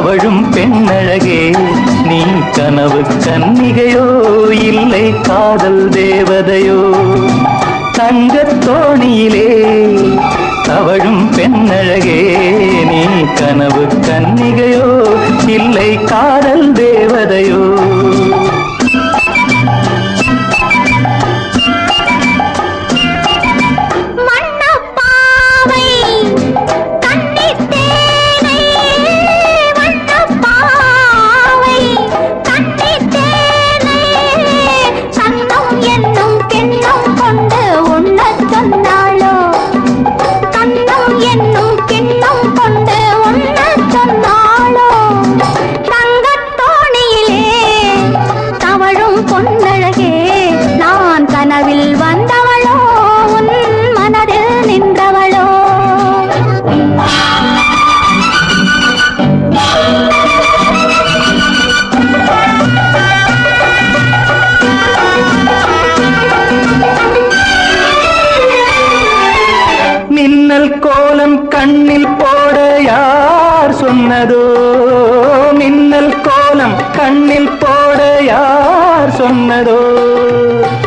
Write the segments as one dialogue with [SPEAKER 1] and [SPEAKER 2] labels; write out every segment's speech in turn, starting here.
[SPEAKER 1] அவழும் பெண்ணழகே. நீ கனவு கன்னிகையோ இல்லை காதல் தேவதையோ. தங்கத் தோணியிலே தவழும் பெண்ணழகே. நீ கனவு கன்னிகையோ கோலம் கண்ணில் போட யார் சொன்னதோ? மின்னல் கோலம் கண்ணில் போட யார் சொன்னதோ?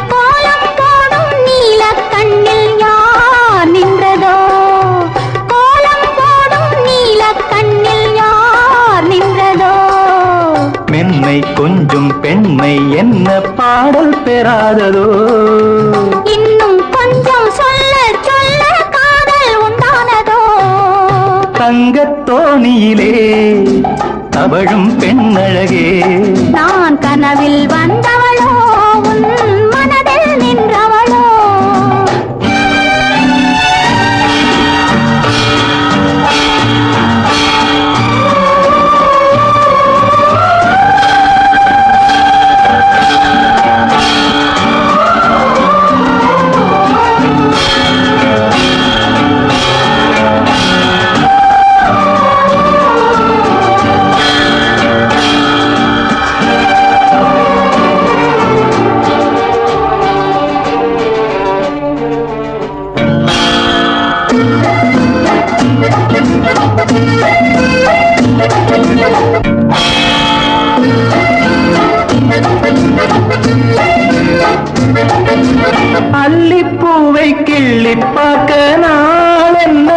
[SPEAKER 2] கோலம் போடும் நீலக் கண்ணில் யார் நின்றதோ? கோலம் போடும் நீலக் கண்ணில் யார் நின்றதோ?
[SPEAKER 1] மென்மை கொஞ்சம் பெண்மை என்ன பாடல் பெறாததோ? தோணியிலே தவழும் பெண்ணழகே.
[SPEAKER 2] நான் கனவில் வந்த
[SPEAKER 1] அல்லிப்பூவை கிள்ளி பார்க்க நாள் என்ன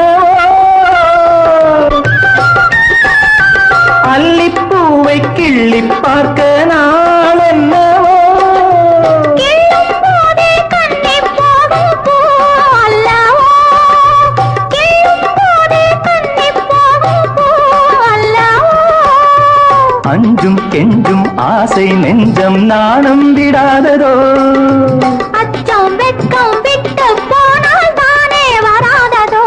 [SPEAKER 1] அல்லிப்பூவை கிள்ளி பார்க்க நாள் கெஞ்சும் ஆசை நெஞ்சம் நாணம் விடாததோ?
[SPEAKER 2] அச்சம் வெட்கம் விட்டு போனால் தானே வராததோ?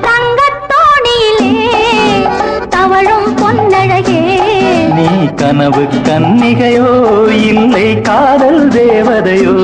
[SPEAKER 2] தங்கத் தோணியிலே தவழும் பொன்னழகே.
[SPEAKER 1] நீ கனவு கன்னிகையோ இல்லை காதல் தேவதையோ?